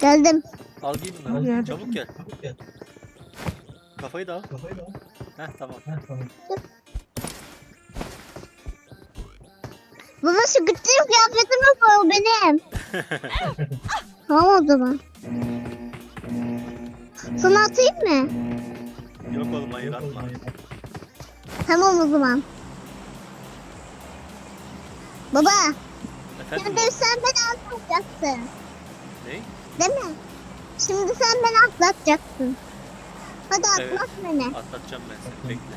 Geldim. Al giy bunları. Nerede? Çabuk gel. Kafayı da al. Heh tamam. Baba şu gittiğim kıyafetim yok o benim. tamam o zaman. Sana atayım mı? Yok oğlum hayır atma. Tamam o zaman. Baba, Efendim şimdi sen beni atlatacaksın. Değil mi? Şimdi sen beni atlatacaksın. Hadi Evet. atlat beni. Atlatacağım ben seni bekle.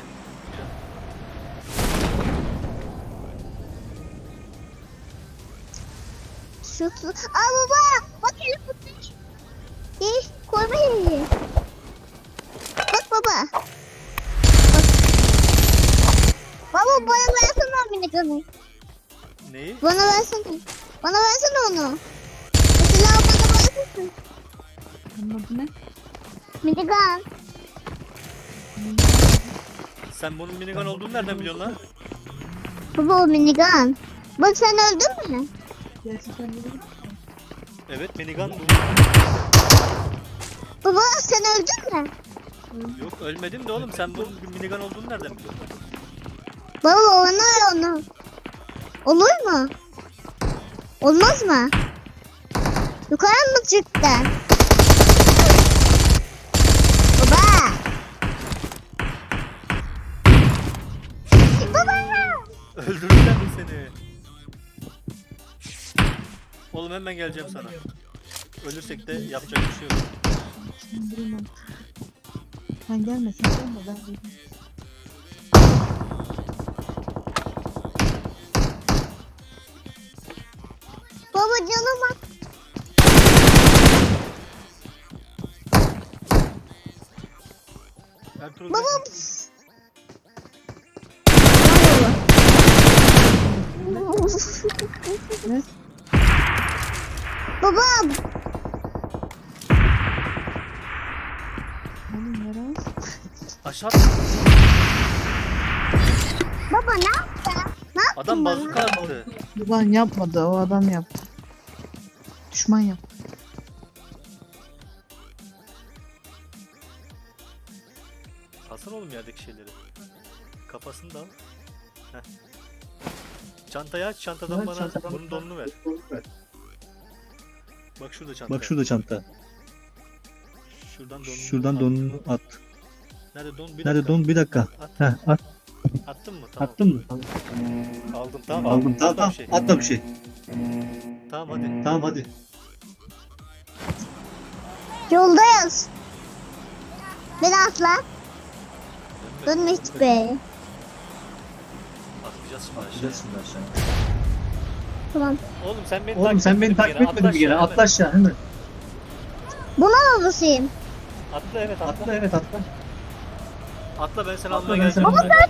Şu su. Aa baba, bak eli tutmuş. İyi, koyma eli. Bak baba. Bak. Baba bana versene o minigun'u. Neyi? Bana versene. Bana versene onu. Bunun adı ne? Minigun. Sen bunun minigun olduğunu nereden biliyorsun lan? Baba o minigun. Bak sen öldün mü? Gerçekten değil. Evet minigun bu. Baba sen öldün mü? Yok ölmedim de oğlum sen bunun minigun olduğunu nereden biliyorsun? Baba ona onu. Olur mu? Olmaz mı? Yukarı mı çıktı? Baba. Baba. Öldürürler mi seni? Oğlum hemen geleceğim sana. Ölürsek de yapacak bir şey yok. Gelmesin sen de ben Ertuğrul Baba. Ne? Baba. Oğlum nereye? aşağı Baba ne yaptı? Ne yaptın adam bana? bazuka attı. Ulan yapmadı o adam yaptı. Düşman yaptı. Oğlum yerdeki şeyleri. Kafasını da al. Heh. Çantayı aç, çantadan bana çantadan bunun donunu ver. Bak şurada çanta. Bak şurada çanta. Şuradan donunu Şuradan al. donunu at. Nerede don? Bir Nerede dakika. don? Bir dakika. At. Heh, at, Attın mı? Tamam. attın mı? Aldım tamam. Aldım. Tamam Atla tamam. bir şey. Atla bir şey. Tamam hadi. Tamam hadi. Yoldayız. Beni atla. Dönme hiç be. Atlayacağız şimdi aşağı. Gideceğiz şimdi aşağı. Tamam. Oğlum sen beni Oğlum sen beni takip etmedin bir kere. aşağı Atla aşağı hemen. Buna babasıyım. hemen. Atla evet atla. Atla evet atla. Atla ben seni Atla almaya ben seni geleceğim. almaya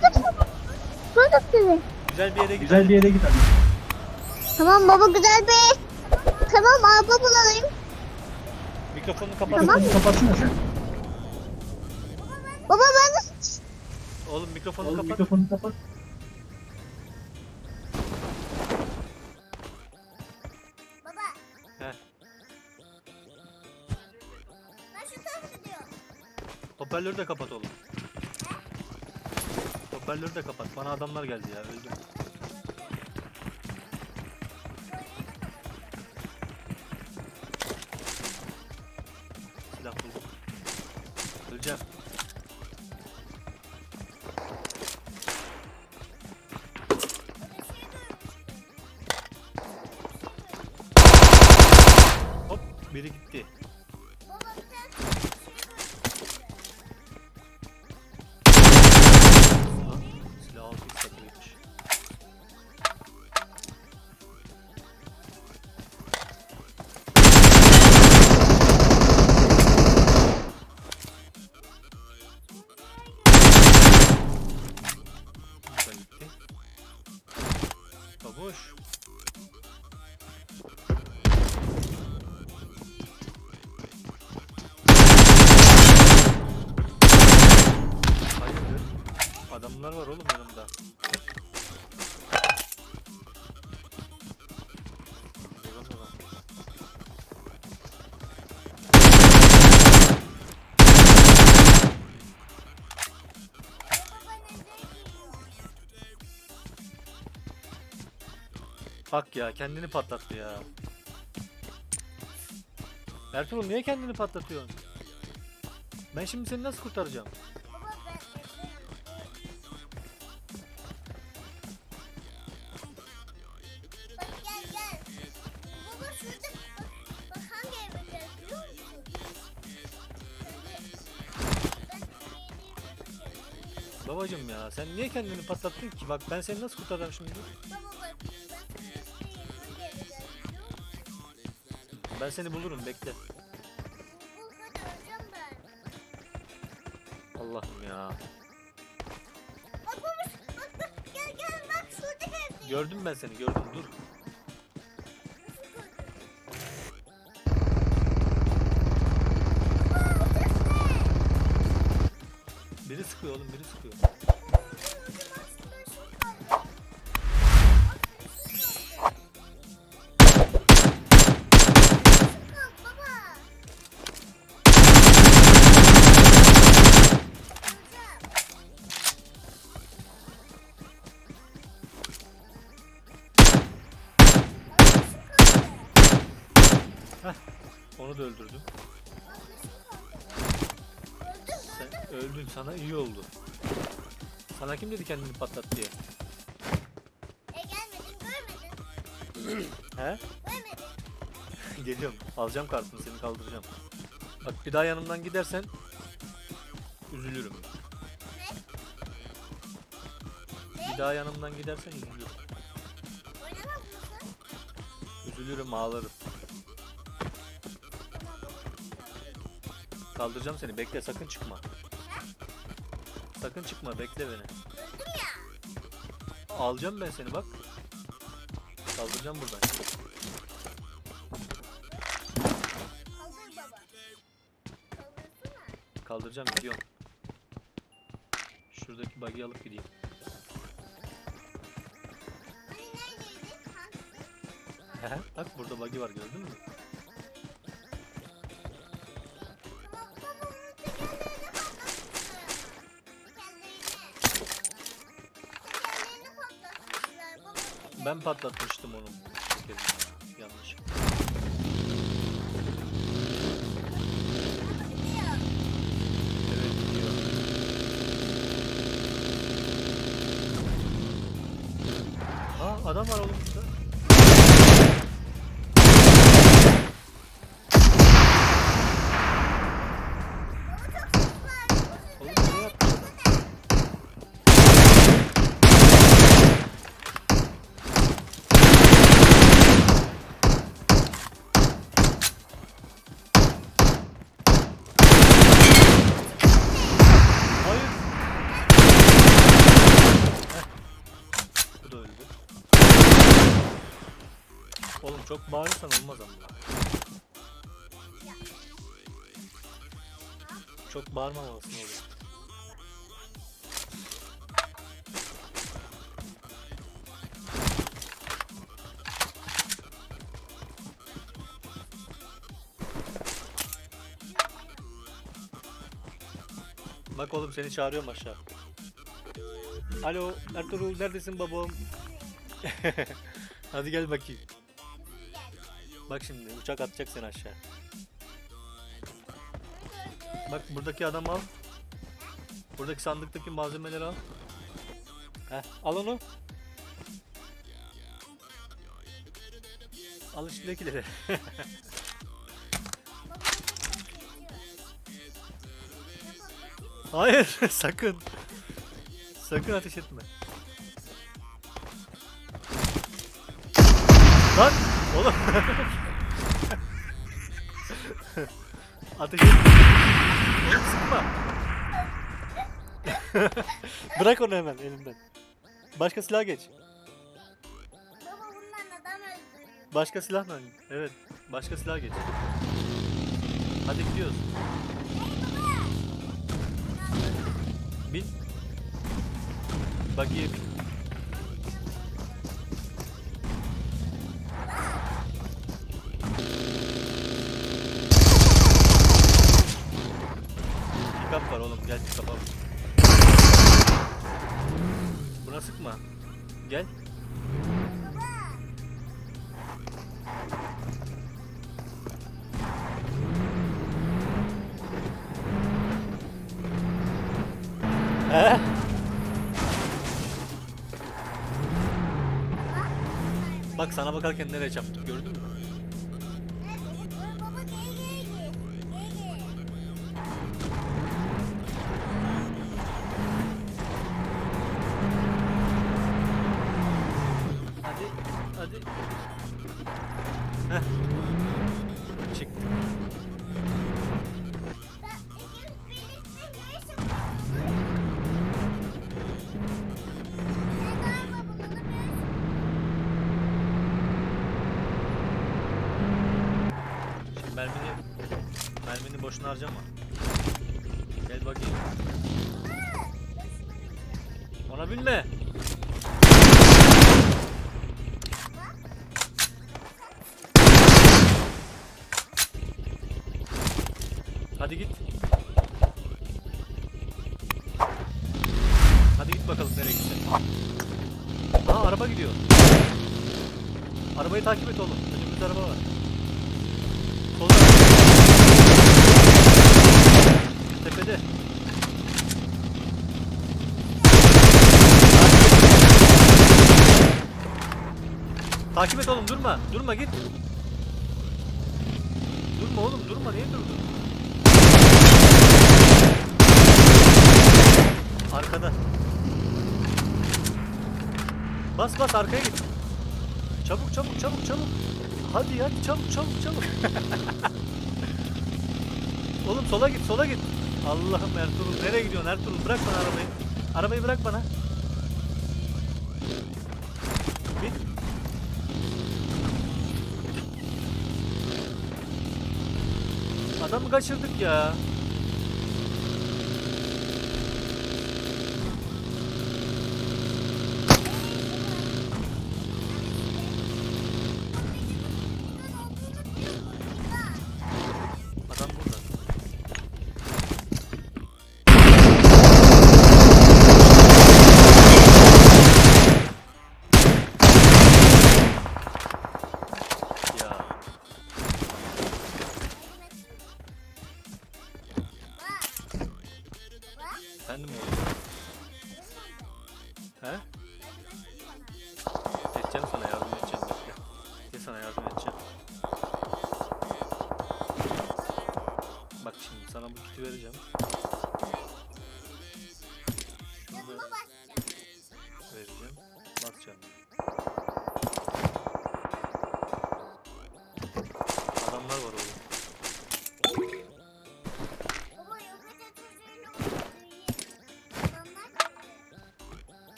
Gördüm sizi. Güzel bir yere git. Güzel bir yere git hadi. Tamam baba güzel be. Tamam araba bulalım. Mikrofonunu kapat. Tamam. Mikrofonu kapatsana sen. Oğlum mikrofonu Oğlum kapat. mikrofonu kapat. Heh. Hoparlörü de kapat oğlum. Hoparlörü de kapat. Bana adamlar geldi ya. Öldüm. Bak ya kendini patlattı ya. Ertuğrul niye kendini patlatıyorsun? Ben şimdi seni nasıl kurtaracağım? Babacım ya sen niye kendini patlattın ki? Bak ben seni nasıl kurtaracağım şimdi? Baba Ben seni bulurum bekle. Ben. Allah'ım ya. Bak gel gel bak şurada evde. Gördüm ben seni gördüm dur. Biri sıkıyor oğlum biri sıkıyor. Onu da öldürdüm. Sen öldün sana iyi oldu. Sana kim dedi kendini patlat diye? E gelmedin görmedin. He? Görmedin. Geliyorum. Alacağım kartını seni kaldıracağım. Bak bir daha yanımdan gidersen üzülürüm. Bir daha yanımdan gidersen üzülürüm. Oynamaz mısın? Üzülürüm ağlarım. Kaldıracağım seni bekle sakın çıkma. Sakın çıkma bekle beni. Alacağım ben seni bak. Kaldıracağım buradan. Kaldır baba. Kaldırsana. Kaldıracağım gidiyorum. Şuradaki bug'i alıp gideyim. Bak burada bug'i var gördün mü? Ben patlatmıştım onu. Tekerini. Yanlış. Gidiyor. Evet. Aa adam var oğlum burada. Baba çok ses var. Oğlum ne yaptın? Hayır. Heh. Bu da öldü. Oğlum çok bağırırsan olmaz ama. Çok bağırmamalısın oğlum. Bak oğlum seni çağırıyorum aşağı. Alo Ertuğrul neredesin babam? Hadi gel bakayım. Bak şimdi uçak atacak seni aşağı. Bak buradaki adamı al. Buradaki sandıktaki malzemeleri al. Heh, al onu. Al içindekileri. Hayır sakın. Sakın ateş etme. Lan oğlum. ateş etme. Oğlum sıkma. Bırak onu hemen elimden. Başka silah geç. Baba bundan adam öldürüyor. Başka silahla. Evet. Başka silah geç. Hadi gidiyoruz. Bin. Buggy'ye bin. sıkma. Gel. Bak sana bakarken nereye çarptım gördün mü? Boşuna harcama. Gel bakayım. Ona binme. Hadi git. Hadi git bakalım nereye gideceksin. Aa araba gidiyor. Arabayı takip et oğlum. Önümüzde araba var. Tepede. Takip et oğlum durma. Durma git. Durma oğlum durma niye durdun? Arkada. Bas bas arkaya git. Çabuk çabuk çabuk çabuk. Hadi hadi çabuk çabuk çabuk. Oğlum sola git sola git. Allah'ım Ertuğrul nereye gidiyorsun Ertuğrul bırak bana arabayı. Arabayı bırak bana. Bin. Adamı kaçırdık ya.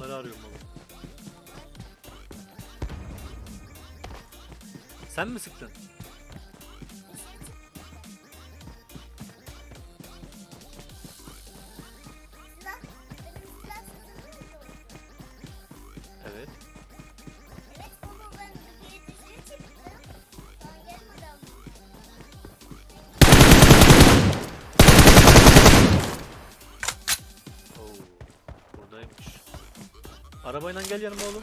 Adamları arıyorum oğlum. Sen mi sıktın? Arabayla gel yanıma oğlum.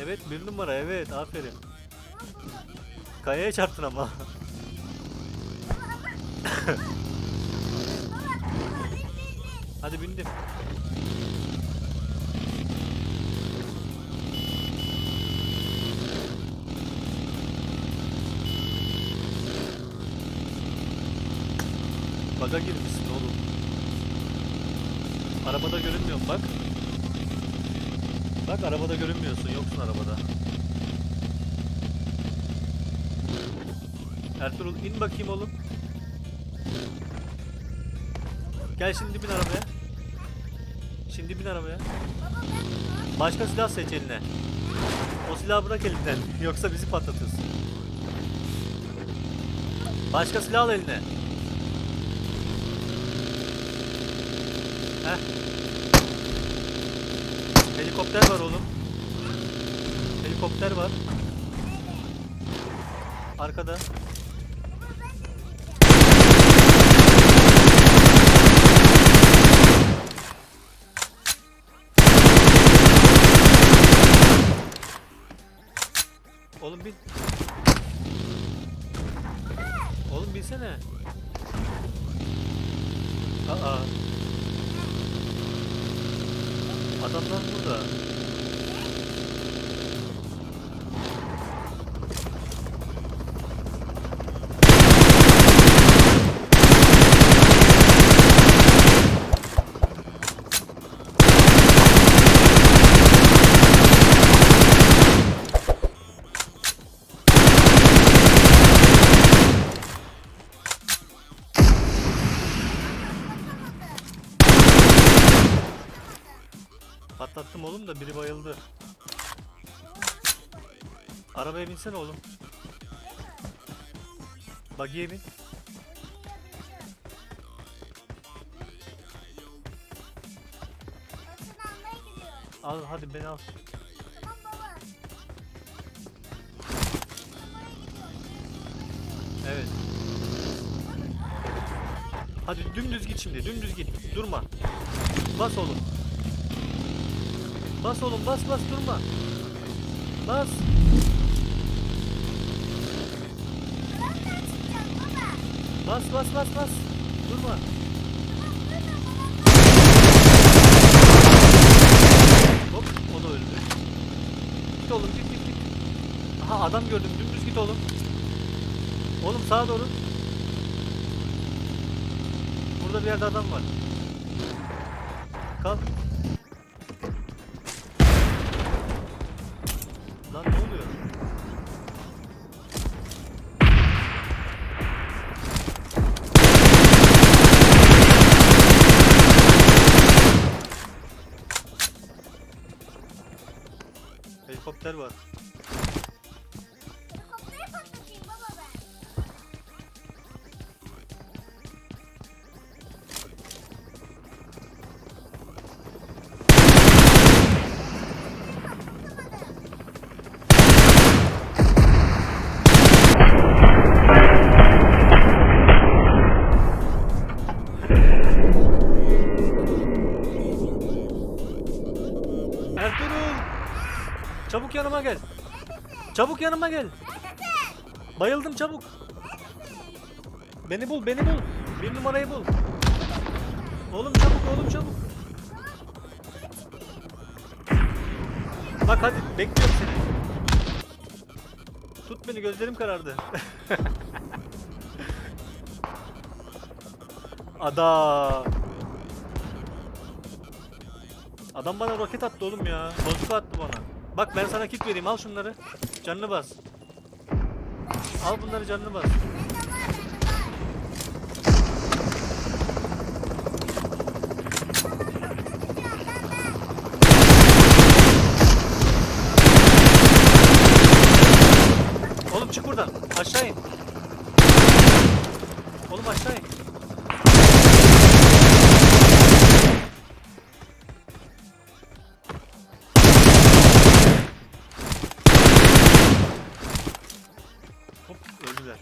Evet bir numara evet aferin. Kayaya çarptın ama. Hadi bindim. Baga girmişsin oğlum. Arabada görünmüyorum bak. Bak arabada görünmüyorsun yoksun arabada. Ertuğrul in bakayım oğlum. Gel şimdi bin arabaya. Şimdi bin arabaya. Başka silah seç eline. O silahı bırak elinden. Yoksa bizi patlatırsın. Başka silah al eline. Heh. Helikopter var oğlum. Helikopter var. Arkada. Oğlum bin. Oğlum binsene. Aa. Adamlar burada. Patlattım oğlum da biri bayıldı. Arabaya binsene oğlum. Buggy'e bin. Al hadi beni al. Evet. Hadi dümdüz git şimdi. Dümdüz git. Durma. Bas oğlum. Bas oğlum bas bas durma. Bas. Nereden çıkacağım baba? Bas bas bas bas. Durma. Hop o da öldü. Git oğlum git git git. Aha adam gördüm dümdüz git oğlum. Oğlum sağa doğru. Burada bir yerde adam var. Kal. Yanıma gel. Bayıldım çabuk. Beni bul, beni bul. Bir numarayı bul. Oğlum çabuk, oğlum çabuk. Bak hadi, bekliyorum seni. Tut beni, gözlerim karardı. Ada. Adam bana roket attı oğlum ya. Bozuka attı bana. Bak ben sana kit vereyim al şunları. Canını bas. Al bunları canını bas. Oğlum çık buradan. Aşağı in. Oğlum aşağı in. Öldüler.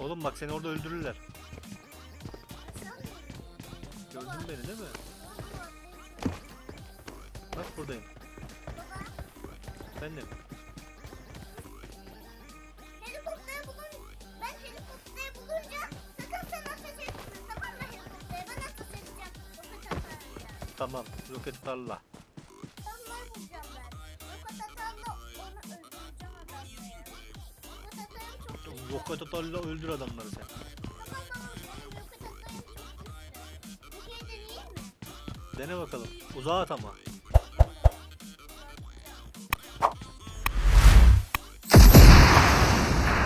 Oğlum bak seni orada öldürürler. Gördün beni değil mi? Bak buradayım. Efendim. Helikopteri bulun. Ben Bir kere deneyeyim mi? Dene bakalım. Uzağa at ama.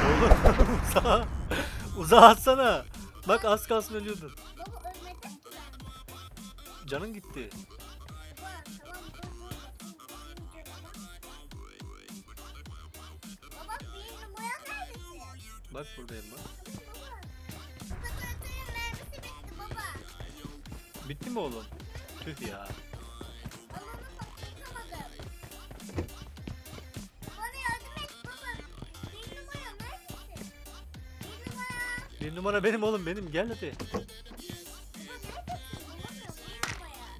Oğlum uzağa. Uzağa atsana. Bak az kalsın ölüyordun. Canın gitti. Bak buradayım bak. Bitti mi oğlum? Tüh ya. Baba. Bir numara benim oğlum benim. Gel hadi.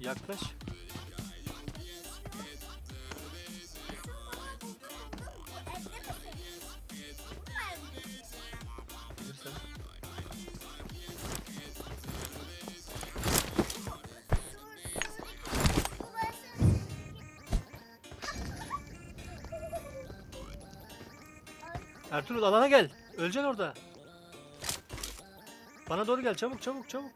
Yaklaş. Ertuğrul alana gel. Öleceksin orada. Bana doğru gel çabuk çabuk çabuk.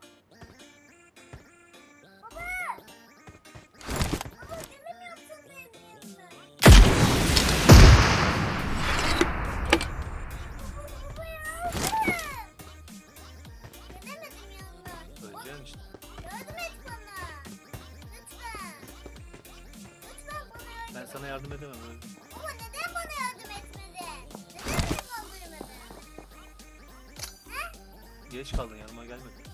Ben sana yardım edemem öyle. Geç kaldın yanıma gelmedin.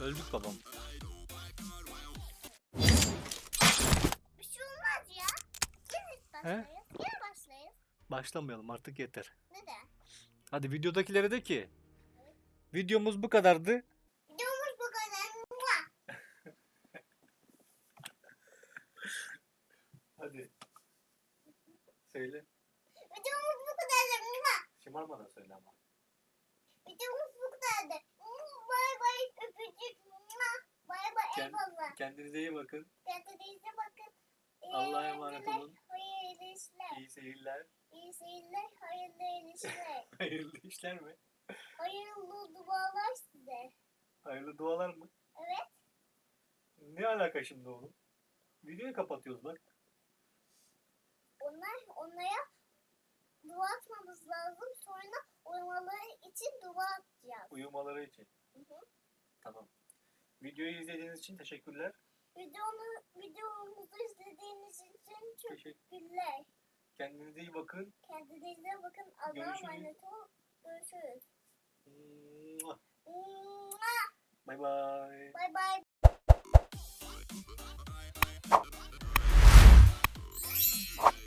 Öldük babam. Bir şey olmaz ya. Gene başlayız. Başlamayalım artık yeter. Neden? Hadi videodakilere de ki. Videomuz bu kadardı. Videomuz bu kadar. Mua. Hadi. Söyle. Videomuz bu kadardı. Mua. Şımarmadan söyle ama. Videomuz bu kadardı. Mua. Bay bay öpücük. Mua. Bay bay Kend- eyvallah. Kendinize iyi bakın. Kendinize bakın. İyi Allah'a emanet eğlenceler, olun. Hayırlı işler. İyi seyirler. İyi seyirler. Hayırlı işler. Hayırlı işler mi? Hayırlı dualar size. Hayırlı dualar mı? Evet. Ne alaka şimdi oğlum? Videoyu kapatıyoruz bak. Onlar onlara dua atmamız lazım. Sonra uyumaları için dua atacağız. Uyumaları için. Hı hı. Tamam. Videoyu izlediğiniz için teşekkürler. Videonu, videomuzu izlediğiniz için çok Teşekkür. teşekkürler. Kendinize iyi bakın. Kendinize bakın. Allah'a emanet ol. Görüşürüz. Bay bay. Bay bay. Thank.